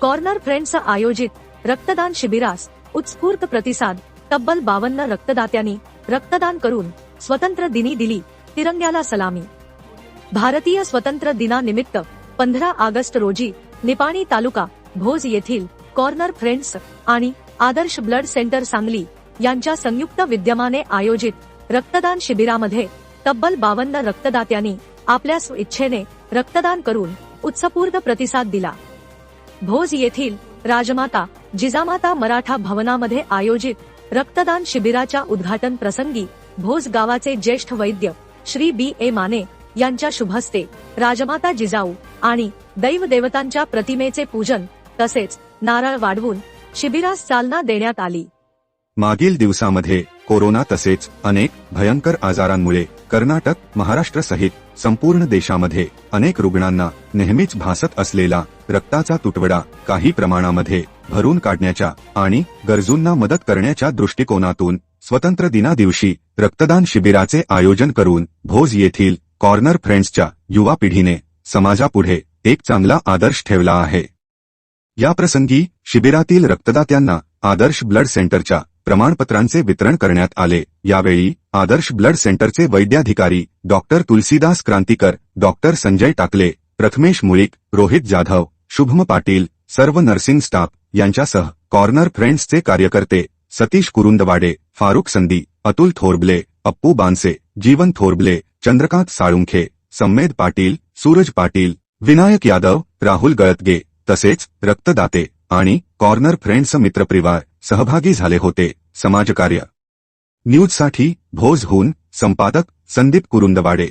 Corner friends आयोजित रक्तदान शिबिरास उत्स्फूर्त प्रतिसाद तब्बल बावन्न रक्तदात्यांनी रक्तदान करून स्वतंत्र दिनी दिली तिरंग्याला सलामी. भारतीय स्वतंत्र दिनानिमित्त पंधरा ऑगस्ट रोजी निपाणी तालुका भोज येथील कॉर्नर फ्रेंड्स आणि आदर्श ब्लड सेंटर सांगली यांच्या संयुक्त विद्यमाने आयोजित रक्तदान शिबिरामध्ये तब्बल बावन्न रक्तदात्यांनी आपल्या स्वेच्छेने रक्तदान करून उत्स्फूर्त प्रतिसाद दिला. भोज येथील राजमाता जिजामाता मराठा भवनामध्ये आयोजित रक्तदान शिबिराच्या उद्घाटन प्रसंगी भोज गावाचे ज्येष्ठ वैद्य श्री बी ए माने यांच्या शुभस्ते राजमाता जिजाऊ आणि दैवदेवतांच्या प्रतिमेचे पूजन तसेच नारळ वाढवून शिबिरास चालना देण्यात आली. मागील दिवसामध्ये कोरोना तसेच अनेक भयंकर आजारांमुळे कर्नाटक महाराष्ट्र सहित संपूर्ण देशामध्ये अनेक रुग्णांना नेहमीच भासत असलेला रक्ताचा तुटवडा काही प्रमाणामध्ये भरून काढण्याच्या आणि गरजूंना मदत करण्याच्या दृष्टिकोनातून स्वतंत्र दिना दिवशी रक्तदान शिबिराचे आयोजन करून भोज येथील कॉर्नर फ्रेंड्सच्या युवा पिढीने समाजापुढे एक चांगला आदर्श ठेवला आहे. या प्रसंगी शिबिरातील रक्तदात्यांना आदर्श ब्लड सेंटरच्या प्रमाणपत्रांचे वितरण करण्यात आले. यावेळी आदर्श ब्लड सेंटरचे वैद्याधिकारी डॉक्टर तुलसीदास क्रांतिकर डॉक्टर संजय टाकले प्रथमेश मुळीक रोहित जाधव शुभम पाटील सर्व नर्सिंग स्टाफ यांच्यासह कॉर्नर फ्रेंड्सचे कार्यकर्ते सतीश कुरुंदवाडे फारुख संदी अतुल थोरबले अप्पू बानसे जीवन थोरबले चंद्रकांत साळुंखे संमेद पाटील सूरज पाटील विनायक यादव राहुल गळतगे तसेच रक्तदाते आणि कॉर्नर फ्रेंड्स मित्रपरिवार सहभागी झाले होते. समाजकार्य. न्यूजसाठी भोजहून संपादक संदीप कुरुंदवाडे.